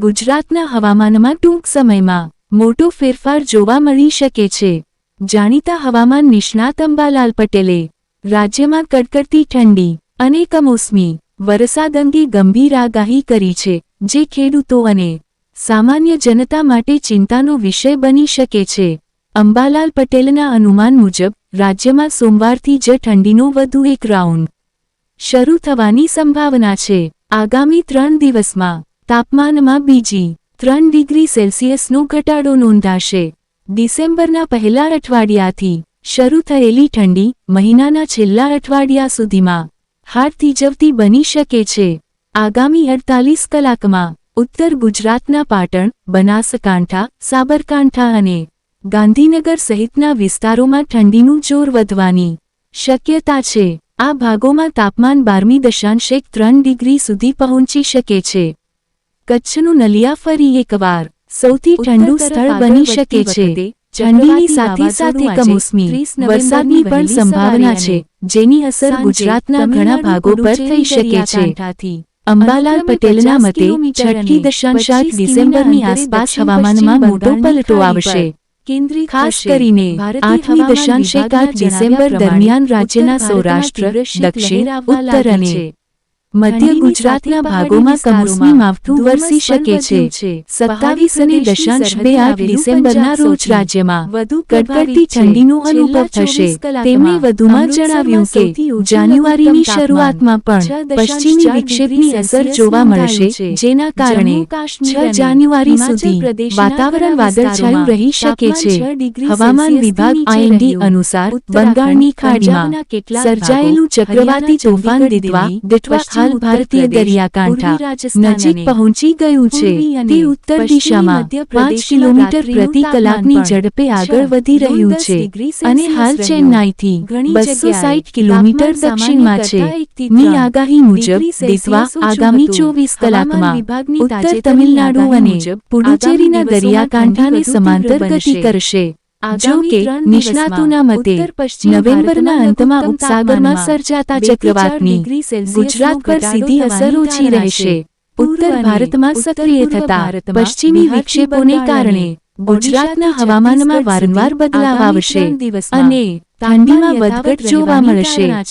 ગુજરાતના હવામાનમાં ટૂંક સમયમાં મોટો ફેરફાર જોવા મળી શકે છે. જાણીતા હવામાન નિષ્ણાત અંબાલાલ પટેલે, રાજ્યમાં કડકડતી ઠંડી અને કમોસમી વરસાદ અંગે ગંભીર આગાહી કરી છે, જે ખેડૂતો અને સામાન્ય જનતા માટે ચિંતાનો વિષય બની શકે છે. અંબાલાલ પટેલના અનુમાન મુજબ, રાજ્યમાં સોમવારથી જ ઠંડીનો વધુ એક રાઉન્ડ શરૂ થવાની સંભાવના છે. આગામી ત્રણ દિવસમાં તાપમાનમાં બીજી ત્રણ ડિગ્રી સેલ્સિયસનો ઘટાડો નોંધાશે. ડિસેમ્બરના પહેલા અઠવાડિયાથી શરૂ થયેલી ઠંડી મહિનાના છેલ્લા અઠવાડિયા સુધીમાં હાડ થીજવતી બની શકે છે. આગામી અડતાલીસ કલાકમાં ઉત્તર ગુજરાતના પાટણ, બનાસકાંઠા, સાબરકાંઠા અને ગાંધીનગર સહિતના વિસ્તારોમાં ઠંડીનું જોર વધવાની શક્યતા છે. આ ભાગોમાં તાપમાન બારમી દશાંશ એક ત્રણ ડિગ્રી સુધી પહોંચી શકે છે. કચ્છનું નલિયા ફરી એકવાર સૌથી ઠંડુ સ્થળ બની શકે છે. ઠંડીની સાથે સાથે કમોસમી વરસાદની પણ સંભાવના છે જેની અસર ગુજરાતના ઘણા ભાગો પર થઈ શકે છે. અંબાલાલ પટેલના મતે છઠ્ઠી દશાંશ આઠ ડિસેમ્બરની આસપાસ હવામાનમાં મોટો પલટો આવશે. ખાસ કરીને આઠમી દશાંશ એક આઠ ડિસેમ્બર દરમિયાન રાજ્યના સૌરાષ્ટ્ર દક્ષિણ ઉત્તર અને મધ્ય ગુજરાતના ભાગોમાં કમોસમી માવઠું વરસી શકે છે. સત્તાવીસ અને દશાંશ બે આઠ ડિસેમ્બરના રોજ રાજ્યમાં કડકડતી ઠંડીનો અનુભવ થશે. તેમણે વધુમાં જણાવ્યું કે જાન્યુઆરીની શરૂઆતમાં પણ પશ્ચિમી વિક્ષેપની અસર જોવા મળશે. જેના કારણે છ જાન્યુઆરી સુધી વાતાવરણ વાદળછાયું રહી શકે છે. હવામાન વિભાગ આઈએનડી અનુસાર બંગાળની ખાડીમાં સર્જાયેલું ચક્રવાતી તોફાન દિતવા દિતવા હાલ ભારતીય દરિયાકાંઠા નજીક પહોંચી ગયું છે. તે ઉત્તર દિશામાં પાંચ કિલોમીટર પ્રતિ કલાકની ઝડપે આગળ વધી રહ્યું છે અને હાલ ચેન્નાઈથી બસો સાઈઠ કિલોમીટર દક્ષિણમાં છે. ની આગાહી મુજબ દિતવા આગામી ચોવીસ કલાકમાં ઉત્તર તમિલનાડુ અને પુડુચેરીના દરિયાકાંઠાને સમાંતર ગતિ કરશે. જો કે નિષ્ણાતોના મતે નવેમ્બરના અંતમાં ઉપસાગરમાં સર્જાતા ચક્રવાતની ગુજરાત પર સીધી અસર ઓછી રહેશે. ઉત્તર ભારતમાં સક્રિય થતા પશ્ચિમી વિક્ષેપોને કારણે ગુજરાતના હવામાનમાં વારંવાર બદલાવ આવશે અને ઠંડીમાં વધઘટ જોવા મળશે.